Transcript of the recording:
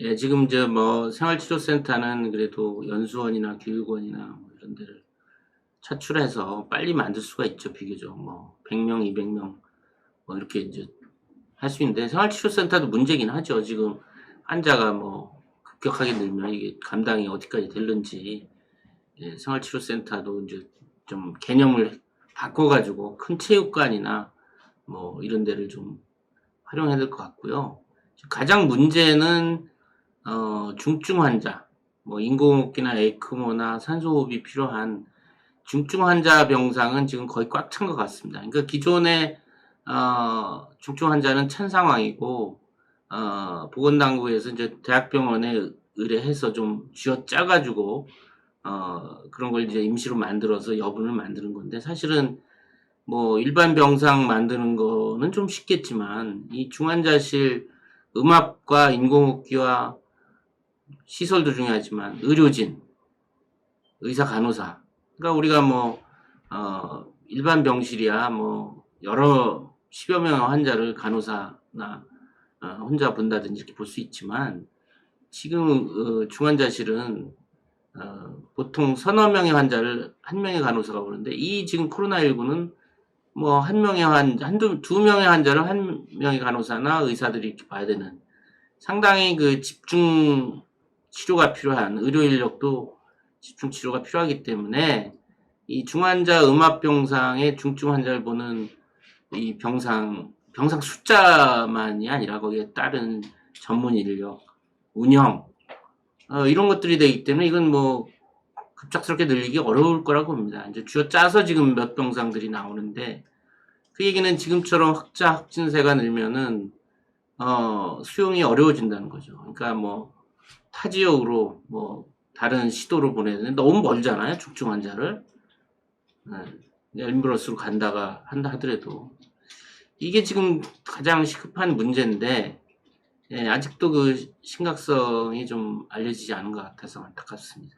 예, 지금 저뭐 생활치료센터는 그래도 연수원이나 교육원이나 뭐 이런 데를 차출해서 빨리 만들 수가 있죠, 비교적. 뭐 100명, 200명 뭐 이렇게 이제 할 수 있는데 생활치료센터도 문제긴 하죠. 지금 환자가 뭐 급격하게 늘면 이게 감당이 어디까지 될는지 예, 생활치료센터도 이제 좀 개념을 바꿔가지고 큰 체육관이나 뭐 이런 데를 좀 활용해야 될 것 같고요. 가장 문제는 어, 중증 환자, 뭐 인공호흡기나 에크모나 산소호흡이 필요한 중증 환자 병상은 지금 거의 꽉 찬 것 같습니다. 그러니까 기존에 어, 중증 환자는 찬 상황이고 어, 보건당국에서 이제 대학병원에 의뢰해서 좀 쥐어 짜가지고 어, 그런 걸 이제 임시로 만들어서 여분을 만드는 건데 사실은 뭐 일반 병상 만드는 거는 좀 쉽겠지만 이 중환자실 음압과 인공호흡기와 시설도 중요하지만 의료진, 의사 간호사. 그러니까 우리가 뭐 어, 일반 병실이야 뭐 여러 십여 명의 환자를 간호사나 어, 혼자 본다든지 이렇게 볼 수 있지만 지금 어, 중환자실은 어, 보통 서너 명의 환자를 한 명의 간호사가 보는데 이 지금 코로나19는 뭐 한 명의 환 한두 두 명의 환자를 한 명의 간호사나 의사들이 이렇게 봐야 되는 상당히 그 집중 치료가 필요한 의료 인력도 집중 치료가 필요하기 때문에 이 중환자 음압 병상의 중증 환자를 보는 이 병상 병상 숫자만이 아니라 거기에 따른 전문 인력, 운영 어, 이런 것들이 되기 때문에 이건 뭐 급작스럽게 늘리기 어려울 거라고 봅니다. 이제 쥐어 짜서 지금 몇 병상들이 나오는데 그 얘기는 지금처럼 확자 확진세가 늘면은 어, 수용이 어려워진다는 거죠. 그러니까 뭐 타 지역으로 뭐 다른 시도로 보내야 되는데 너무 멀잖아요. 중증 환자를. 네. 엘미러스로 간다가 한다 하더라도 이게 지금 가장 시급한 문제인데 예, 아직도 그 심각성이 좀 알려지지 않은 것 같아서 안타깝습니다.